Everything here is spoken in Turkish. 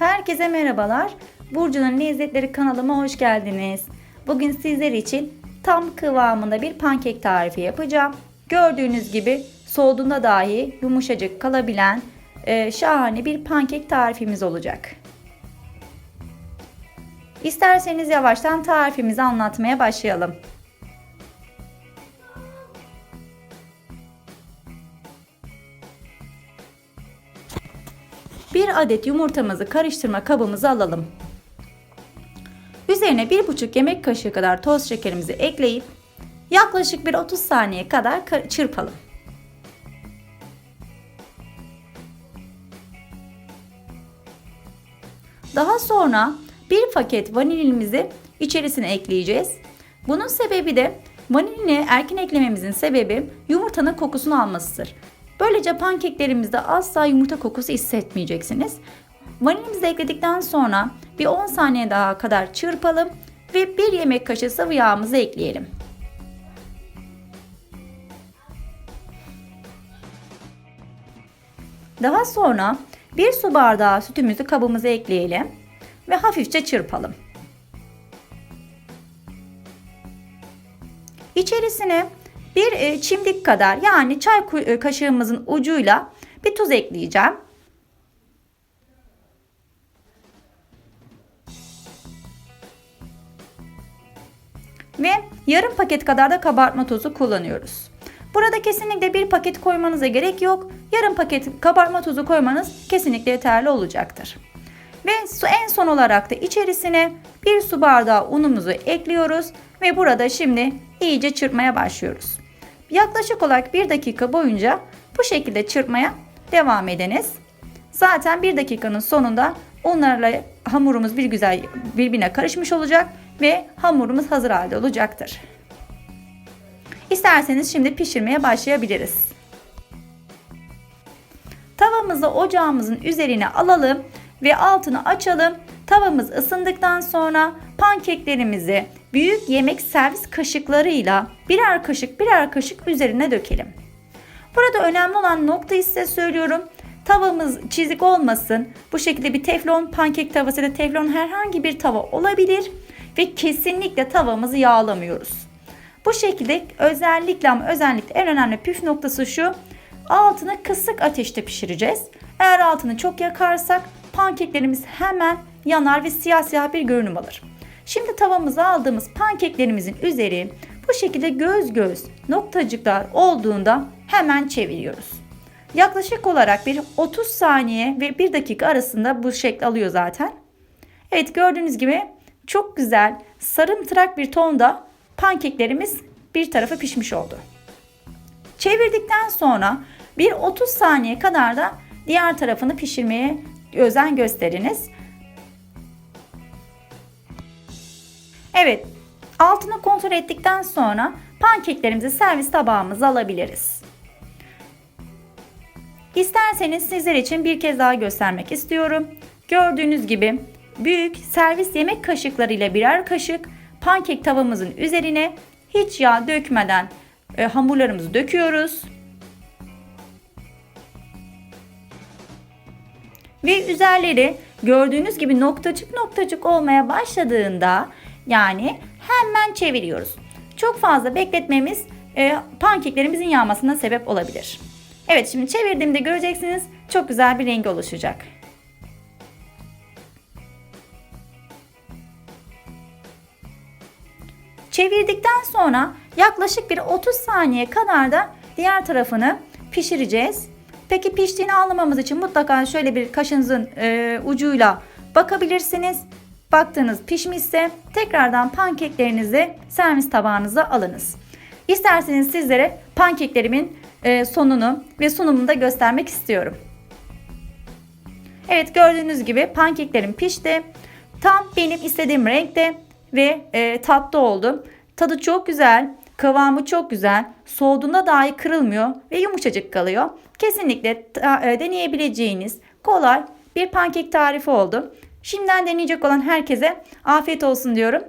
Herkese merhabalar. Burcu'nun Lezzetleri kanalıma hoş geldiniz. Bugün sizler için tam kıvamında bir pankek tarifi yapacağım. Gördüğünüz gibi soğuduğunda dahi yumuşacık kalabilen e, şahane bir pankek tarifimiz olacak. İsterseniz yavaştan tarifimizi anlatmaya başlayalım. Bir adet yumurtamızı karıştırma kabımıza alalım. Üzerine 1,5 yemek kaşığı kadar toz şekerimizi ekleyip yaklaşık bir 30 saniye kadar çırpalım. Daha sonra bir paket vanilimizi içerisine ekleyeceğiz. Bunun sebebi de vanilini erken eklememizin sebebi yumurtanın kokusunu almasıdır. Böylece pankeklerimizde asla yumurta kokusu hissetmeyeceksiniz. Vanilimizi ekledikten sonra bir 10 saniye daha kadar çırpalım ve 1 yemek kaşığı sıvı yağımızı ekleyelim. Daha sonra 1 su bardağı sütümüzü kabımıza ekleyelim ve hafifçe çırpalım. İçerisine bir e, çimdik kadar yani çay e, kaşığımızın ucuyla bir tuz ekleyeceğim. Ve yarım paket kadar da kabartma tozu kullanıyoruz. Burada kesinlikle bir paket koymanıza gerek yok. Yarım paket kabartma tozu koymanız kesinlikle yeterli olacaktır. Ve en son olarak da içerisine bir su bardağı unumuzu ekliyoruz ve burada şimdi iyice çırpmaya başlıyoruz. Yaklaşık olarak 1 dakika boyunca bu şekilde çırpmaya devam ediniz. Zaten 1 dakikanın sonunda unlarla hamurumuz bir güzel birbirine karışmış olacak ve hamurumuz hazır halde olacaktır. İsterseniz şimdi pişirmeye başlayabiliriz. Tavamızı ocağımızın üzerine alalım ve altını açalım. Tavamız ısındıktan sonra pankeklerimizi büyük yemek servis kaşıklarıyla birer kaşık birer kaşık üzerine dökelim. Burada önemli olan noktayı size söylüyorum. Tavamız çizik olmasın. Bu şekilde bir teflon pankek tavası da teflon herhangi bir tava olabilir. Ve kesinlikle tavamızı yağlamıyoruz. Bu şekilde özellikle ama özellikle en önemli püf noktası şu. Altını kısık ateşte pişireceğiz. Eğer altını çok yakarsak pankeklerimiz hemen yanar ve siyah siyah bir görünüm alır. Şimdi tavamıza aldığımız pankeklerimizin üzeri bu şekilde göz göz noktacıklar olduğunda hemen çeviriyoruz. Yaklaşık olarak bir 30 saniye ve 1 dakika arasında bu şekil alıyor zaten. Evet gördüğünüz gibi çok güzel sarımtırak bir tonda pankeklerimiz bir tarafı pişmiş oldu. Çevirdikten sonra bir 30 saniye kadar da diğer tarafını pişirmeye özen gösteriniz. Evet, altını kontrol ettikten sonra pankeklerimizi servis tabağımıza alabiliriz. İsterseniz sizler için bir kez daha göstermek istiyorum. Gördüğünüz gibi büyük servis yemek kaşıkları ile birer kaşık pankek tavamızın üzerine hiç yağ dökmeden e, hamurlarımızı döküyoruz. Ve üzerleri gördüğünüz gibi noktacık noktacık olmaya başladığında yani hemen çeviriyoruz. Çok fazla bekletmemiz e, pankeklerimizin yağmasına sebep olabilir. Evet şimdi çevirdiğimde göreceksiniz çok güzel bir rengi oluşacak. Çevirdikten sonra yaklaşık bir 30 saniye kadar da diğer tarafını pişireceğiz. Peki piştiğini anlamamız için mutlaka şöyle bir kaşınızın e, ucuyla bakabilirsiniz. Baktığınız pişmişse tekrardan pankeklerinizi servis tabağınıza alınız. İsterseniz sizlere pankeklerimin e, sonunu ve sunumunu da göstermek istiyorum. Evet gördüğünüz gibi pankeklerim pişti. Tam benim istediğim renkte ve e, tatlı oldu. Tadı çok güzel, kıvamı çok güzel. Soğuduğunda dahi kırılmıyor ve yumuşacık kalıyor. Kesinlikle e, deneyebileceğiniz kolay bir pankek tarifi oldu. Şimdiden deneyecek olan herkese afiyet olsun diyorum.